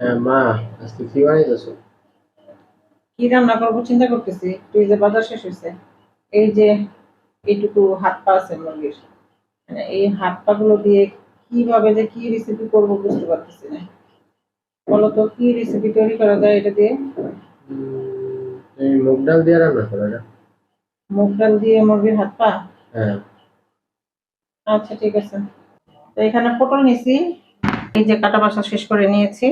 হ্যাঁ মা আজকে কি বানাইতেছো? কি রান্না করব চিন্তা করতেছি ফ্রিজে বাজার শেষ হয়েছে এই যে এইটুকু হাত পা আছে মুরগির মানে এই হাত পা গুলো দিয়ে কীভাবে যে কি রেসিপি করব বুঝতে পারতেছি না। বলতো কি রেসিপি তৈরি করা যায় এটা দিয়ে? এই মুগ ডাল দিয়ে রান্না করো না মুগ ডাল দিয়ে মুরগির হাত পা? হ্যাঁ। আচ্ছা ঠিক আছে। তো এখানে পটল নিয়েছি এই যে কাটা বাসা শেষ করে নিয়েছি।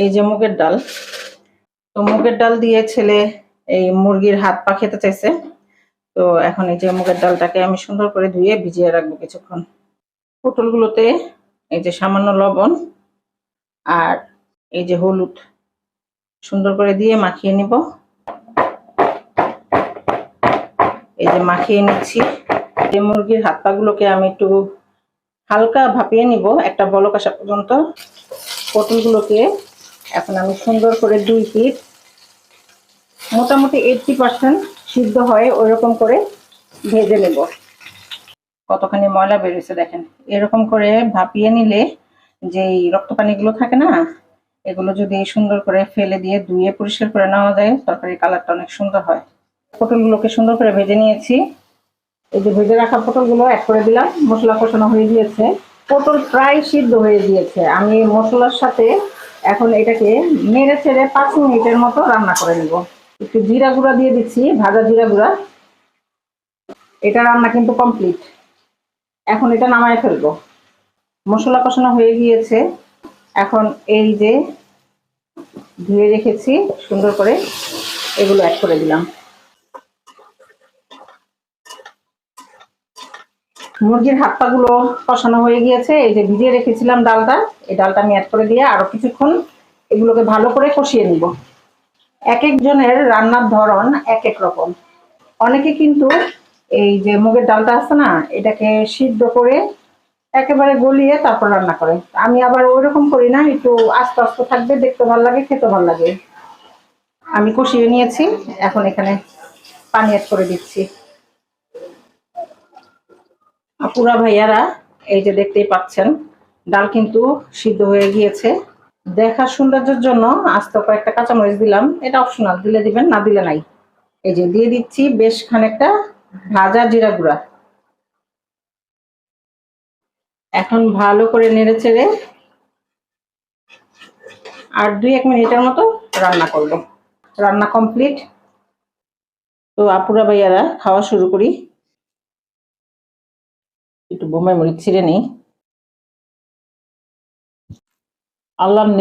এই যে মুগের ডাল। তো মুগের ডাল দিয়ে ছেলে এই মুরগির হাত পা খেতে চাইছে। তো এখন এই যে মুগের ডালটাকে আমি সুন্দর করে ধুয়ে ভিজিয়ে রাখব কিছুক্ষণ। পটলগুলোতে এই যে সামান্য লবণ আর এই যে হলুদ সুন্দর করে দিয়ে মাখিয়ে নিব। এই যে মাখিয়ে নিচ্ছি। এই মুরগির হাত পা গুলোকে আমি একটু হালকা ভাপিয়ে নিব। একটা বলক আসা পর্যন্ত পটলগুলোকে এখন আমি সুন্দর করে দুই পিট মোটামুটি এইটটি পার্সেন্ট সিদ্ধ হয় ওইরকম করে ভেজে নেব। কতখানি ময়লা বেরিয়েছে দেখেন। এরকম করে ভাপিয়ে নিলে যে রক্ত পানিগুলো থাকে না, এগুলো যদি সুন্দর করে ফেলে দিয়ে ধুয়ে পরিষ্কার করে নেওয়া যায়, তরকারির কালারটা অনেক সুন্দর হয়। পটলগুলোকে সুন্দর করে ভেজে নিয়েছি। এই যে ভেজে রাখা পটলগুলো অ্যাড করে দিলাম, মশলা কষানো হয়ে গিয়েছে। পটল প্রায় সিদ্ধ হয়ে গিয়েছে। আমি মশলার সাথে এখন এটাকে মেরে ছেড়ে পাঁচ মিনিটের মতো রান্না করে নেব। একটু জিরা গুঁড়া দিয়ে দিচ্ছি, ভাজা জিরা গুঁড়া। এটা রান্না কিন্তু কমপ্লিট এখন এটা নামায় ফেলব। মশলা কষানো হয়ে গিয়েছে। এখন এই যে ধুয়ে রেখেছি, সুন্দর করে এগুলো অ্যাড করে দিলাম। মুরগির হাত পা কষানো হয়ে গিয়েছে। এই যে ভিজিয়ে রেখেছিলাম ডালটা, এই ডালটা আমি করে দিয়ে আরও কিছুক্ষণ এগুলোকে ভালো করে কষিয়ে নিব। এক একজনের রান্নার ধরন এক এক রকম। অনেকে কিন্তু এই যে মুগের ডালটা আছে না, এটাকে সিদ্ধ করে একেবারে গলিয়ে তারপর রান্না করে। আমি আবার ওইরকম করি না, একটু আস্তে আস্তে থাকবে, দেখতে ভালো লাগে, খেতে ভালো লাগে। আমি কষিয়ে নিয়েছি, এখন এখানে পানি অ্যাড করে দিচ্ছি। আপুরা ভাইয়ারা, এই যে দেখতেই পাচ্ছেন, ডাল কিন্তু সিদ্ধ হয়ে গিয়েছে। দেখার সৌন্দর্যের জন্য আস্তে কয়েকটা কাঁচামরিচ দিলাম। এটা অপশনাল দিলে দিবেন, না দিলে নাই। এই যে দিয়ে দিচ্ছি বেশ খানিকটা ভাজা জিরা গুঁড়া। এখন ভালো করে নেড়ে চেড়ে আর দুই এক মিনিটের মতো রান্না করব। রান্না কমপ্লিট। তো আপুরা ভাইয়ারা, খাওয়া শুরু করি। বোম্বাই মরিচ ছিঁড়ে নিই। আল্লাহ